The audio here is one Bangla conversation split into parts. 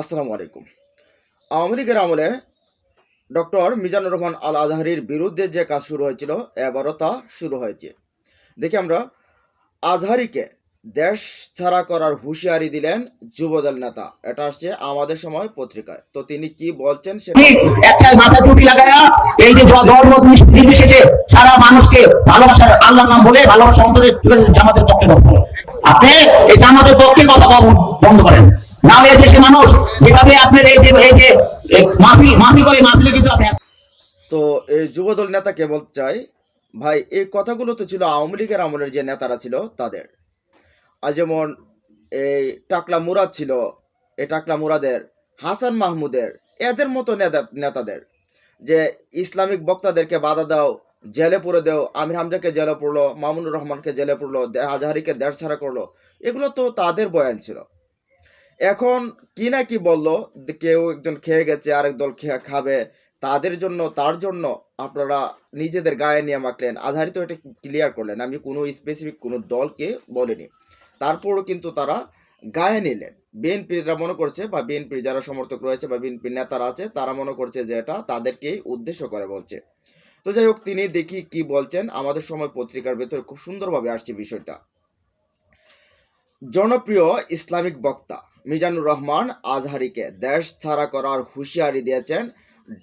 আসসালামু আলাইকুম। আওয়ামী লীগের আমলে ডক্টর মিজানুর রহমান আল আজহারির বিরুদ্ধে যে কাজ শুরু হয়েছিল, এবারও তা শুরু হয়েছে। দেখি আমরা, আজহারিকে দেশ ছাড়া করার হুঁশিয়ারি দিলেন যুবদল নেতা। এটা আসছে আমাদের সময় পত্রিকায়। তো তিনি কি বলছেন সারা মানুষকে ভালোবাসার আল্লাহর নাম বলে ভালোবাসা জামাতের পক্ষে আপনি এই জামাতের পক্ষে কথা বন্ধ করেন। মানুষ, যেভাবে আপনার এই যে এই যে মাহফিল মাহফিল করে মাহফিলে কিন্তু আপনি তো এই যুবদল চাই? ভাই, এই কথাগুলো তো ছিল আওয়ামী লীগের আমলের যে নেতারা ছিল তাদের। আর যেমন এই টাকলা মুরাদ ছিল, এই টাকলা মুরাদের, হাসান মাহমুদের, এদের মতো নেতা, নেতাদের। যে ইসলামিক বক্তাদেরকে বাধা দাও, জেলে পুরে দেও, আমির হামজাকে জেলে পড়ল মামুনুর রহমানকে জেলে পড়ল আজহারিকে দেড় ছাড়া করল, এগুলো তো তাদের বয়ান ছিল। এখন কি না কি বলল? কেউ একজন খেয়ে গেছে, আরেক দল খেয়ে খাবে, তাদের জন্য, তার জন্য আপনারা নিজেদের গায়ে নিয়ে মাখলেন। আধারিত এটা ক্লিয়ার করলেন, আমি কোনো স্পেসিফিক কোনো দলকে বলিনি। তারপরও কিন্তু তারা গায়ে নিলেন। বিএনপিরা মনে করছে বা বিএনপির যারা সমর্থক রয়েছে বা বিএনপির নেতারা আছে, তারা মনে করছে যে এটা তাদেরকেই উদ্দেশ্য করে বলছে। তো যাই হোক, তিনি দেখি কি বলছেন। আমাদের সময় পত্রিকার ভেতরে খুব সুন্দরভাবে আসছে বিষয়টা। জনপ্রিয় ইসলামিক বক্তা মিজানুর রহমান আজহারিকে দেশ ছাড়া করার হুঁশিয়ারি দিয়েছেন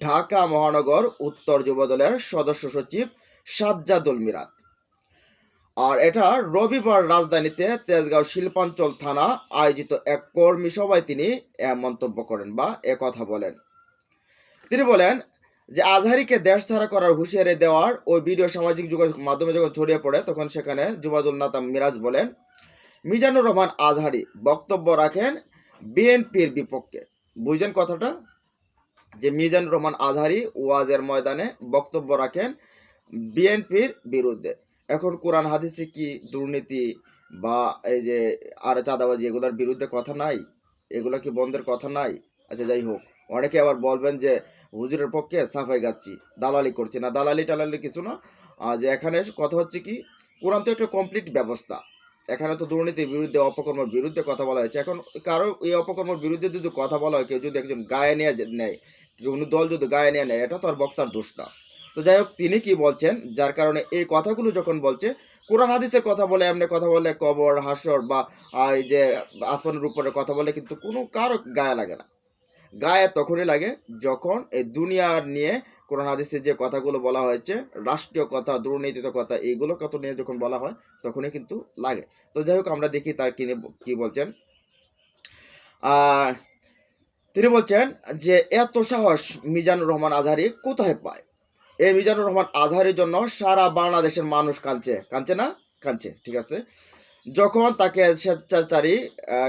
ঢাকা মহানগর উত্তর যুবদলের সদস্য সচিব সাজ্জাদুল মিরাত। আর এটা রবিবার রাজধানীতে তেজগাঁও শিল্পাঞ্চল থানা আয়োজিত এক কর্মী সভায় তিনি মন্তব্য করেন বা কথা বলেন। তিনি বলেন যে আজহারিকে দেশ ছাড়া করার হুঁশিয়ারি দেওয়ার ওই ভিডিও সামাজিক যোগাযোগ মাধ্যমে যখন ছড়িয়ে পড়ে, তখন সেখানে যুবাদুল নাতা মিরাজ বলেন মিজানুর রহমান আজহারি বক্তব্য রাখেন বিএনপির বিপক্ষে। বুঝলেন কথাটা? যে মিজানুর রহমান আজহারি ওয়াজের ময়দানে বক্তব্য রাখেন বিএনপির বিরুদ্ধে। এখন কোরআন হাদিসে কি দুর্নীতি বা এই যে আর চাঁদাবাজি এগুলোর বিরুদ্ধে কথা নাই? এগুলো কি বন্ধের কথা নাই? আচ্ছা যাই হোক। অনেকে আবার বলবেন যে, হুজুরের পক্ষে সাফাই গাচ্ছি, দালালি করছি। না, দালালি টালালি কিছু না। যে এখানে কথা হচ্ছে কি, কোরআন তো একটা কমপ্লিট ব্যবস্থা। এখানে তো দুর্নীতির বিরুদ্ধে, অপকর্মের বিরুদ্ধে কথা বলা হয়েছে। এখন কারও এই অপকর্মের বিরুদ্ধে যদি কথা বলা হয়, কেউ যদি একজন গায়ে নিয়ে নেয় কোনো দল যদি গায়ে নিয়ে নেয়, এটা তো আর বক্তার দোষ না। তো যাই হোক, তিনি কি বলছেন? যার কারণে এই কথাগুলো যখন বলছে, কোরআন হাদিসের কথা বলে, এমনি কথা বলে কবর, হাসর বা এই যে আসমানের উপরে কথা বলে, কিন্তু কোনো কারও গায়ে লাগে না। গায়ে তখনই লাগে যখন এই দুনিয়ার নিয়ে কোরআন হাদিসের যে কথাগুলো বলা হয়েছে, রাষ্ট্রীয় কথা দুর্নীতিত কথা, এইগুলো কত নিয়ে যখন বলা হয়, তখনই কিন্তু লাগে। তো যাই হোক, আমরা দেখি তা কিনে কি বলছেন। আর তিনি বলছেন যে, এত সাহস মিজানুর রহমান আজহারি কোথায় পায়? এই মিজানুর রহমান আজহারির জন্য সারা বাংলাদেশের মানুষ কাঁদছে। কাঁদছে না? কাঁদছে, ঠিক আছে। যখন তাকে স্বেচ্ছাচারী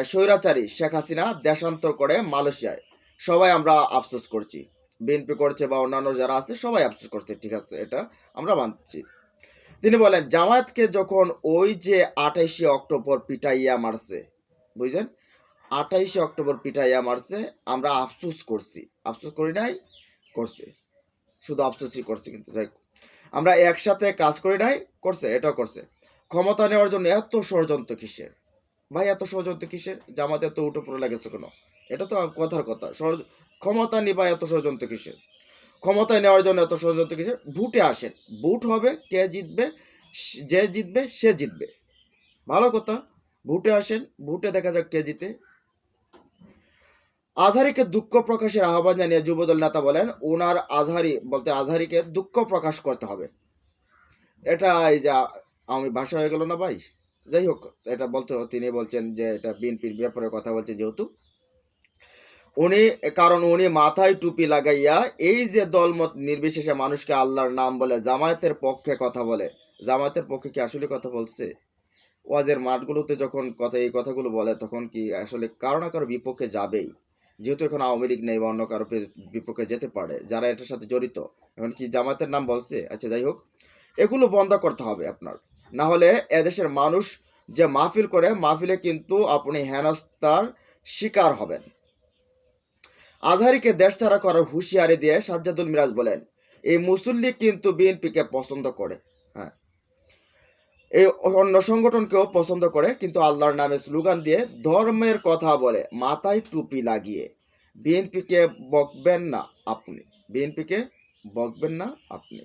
স্বৈরাচারী শেখ হাসিনা দেশান্তর করে মালয়েশিয়ায় সবাই আমরা আফসোস করছি। বিএনপি করছে বা অন্যান্য যারা আছে, সবাই আফসোস করছে, ঠিক আছে, এটা আমরা মানছি। তিনি বলেন, জামায়াতকে যখন ওই যে আঠাইশে অক্টোবর পিটাইয়া মারছে, বুঝলেন? আঠাইশে অক্টোবর পিটাইয়া মারছে, আমরা আফসোস করছি। আফসোস করি নাই, করছে। শুধু আফসোসই করছে কিন্তু, যাই আমরা একসাথে কাজ করি নাই, করছে, এটাও করছে। ক্ষমতা নেওয়ার জন্য এত ষড়যন্ত্র কিসের? ভাই, এত ষড়যন্ত্র কিসের? জামাতে এত উঠে পড়ে লাগেছে কেন? এটা তো কথার কথা। ক্ষমতা নিবা এত ষড়যন্ত্র কিসের? ক্ষমতায় নেওয়ার জন্য এত ষড়যন্ত্র কিসের? ভোটে আসেন। ভোট হবে কে জিতবে যে জিতবে, সে জিতবে। ভালো কথা। ভোটে আসেন, ভোটে দেখা যাক কে জিতে। আজহারিকে দুঃখ প্রকাশের আহ্বান জানিয়ে যুবদল নেতা বলেন, ওনার আজহারি বলতে আজহারিকে দুঃখ প্রকাশ করতে হবে। এটা এই যা আমি ভাষা হয়ে গেল না ভাই? যাই হোক, এটা বলতে তিনি বলছেন যে এটা বিএনপির ব্যাপারে কথা বলছে যেহেতু। উনি, কারণ উনি মাথায় টুপি লাগাইয়া এই যে দলমত নির্বিশেষে মানুষকে আল্লাহর নাম বলে, জামায়াতের পক্ষে কথা বলে। জামায়াতের পক্ষে কি আসলে কথা বলছে? ওয়াজের মাঠগুলোতে যখন কথা, এই কথাগুলো বলে, তখন কি আসলে কারও না কারও বিপক্ষে যাবেই? যেহেতু এখন আওয়ামী লীগ নেই বা অন্য কারও বিপক্ষে যেতে পারে, যারা এটার সাথে জড়িত। এখন কি জামাতের নাম বলছে? আচ্ছা যাই হোক। এগুলো বন্ধ করতে হবে আপনার। না হলে এদেশের মানুষ যে মাহফিল করে, মাহফিলে কিন্তু আপনি হেনস্তার শিকার হবেন। আজহারিকে দেশ ছাড়া করার হুঁশিয়ারি দিয়ে সাজ্জাদুল মিরাজ বলেন, এই মুসল্লি কিন্তু বিএনপিকে পছন্দ করে। হ্যাঁ। এই অন্য সংগঠনকেও পছন্দ করে, কিন্তু আল্লাহর নামে স্লোগান দিয়ে ধর্মের কথা বলে, মাথায় টুপি লাগিয়ে। বিএনপিকে বকবেন না আপনি, বিএনপিকে বকবেন না আপনি।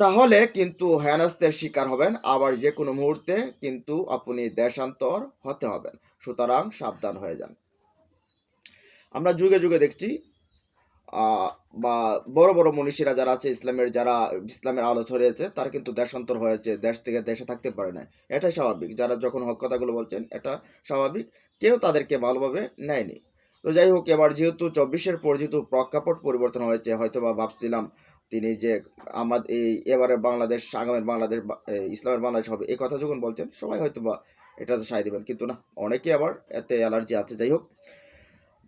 তাহলে কিন্তু হেনস্তের শিকার হবেন, আবার যে কোনো মুহূর্তে কিন্তু আপনি দেশান্তর হতে হবেন। সুতরাং সাবধান হয়ে যান। আমরা যুগে যুগে দেখছি বা বড় বড় মনীষীরা যারা আছে, ইসলামের যারা, ইসলামের আলো ছড়িয়েছে, তারা কিন্তু দেশান্তর হয়েছে, দেশ থেকে দেশে থাকতে পারে না এটাই স্বাভাবিক। যারা যখন হক কথাগুলো বলছেন, এটা স্বাভাবিক। কেউ তাদেরকে ভালোভাবে নেয়নি। তো যাই হোক, এবার যেহেতু চব্বিশের পর যেহেতু প্রেক্ষাপট পরিবর্তন হয়েছে হয়তো বা ভাবছিলাম তিনি যে আমাদের এই এবারে বাংলাদেশ, আগামের বাংলাদেশ ইসলামের বাংলাদেশ হবে এই কথা যখন বলছেন, সবাই হয়তো বা এটাতে সায় দেবেন। কিন্তু না, অনেকে আবার এতে অ্যালার্জি আছে। যাই হোক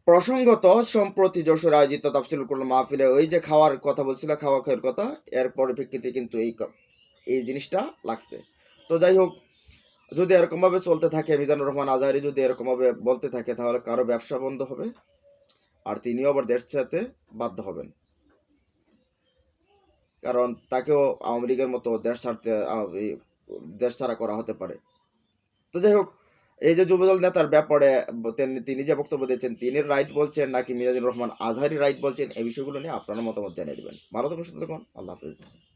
প্রসঙ্গত, সম্প্রতি যশোর আয়োজিত তাফসিল কোরআন মাহফিলে ওই যে খাওয়ার কথা বলছিল, খাওয়া খাওয়ার কথা, এর পরিপ্রেক্ষিতে কিন্তু এই এই জিনিসটা লাগছে। তো যাই হোক, যদি এরকমভাবে চলতে থাকে, মিজানুর রহমান আজহারি যদি এরকমভাবে বলতে থাকে, তাহলে কারও ব্যবসা বন্ধ হবে, আর তিনিও আবার দেশ ছাড়তে বাধ্য হবেন। কারণ তাকেও আওয়ামী লীগের মতো দেশ ছাড়তে দেশ ছাড়া করা হতে পারে। তো যাই হোক এই যে যুবদল নেতার ব্যাপারে তিনি- যে বক্তব্য দিয়েছেন তিনি রাইট বলছেন নাকি মিরাজুর রহমান আজহারি রাইট বলছেন, এই বিষয়গুলো নিয়ে আপনারা মতামত জানিয়ে দেবেন। ভালো থাকুন, সুস্থ থাকুন, আল্লাহ হাফিজ।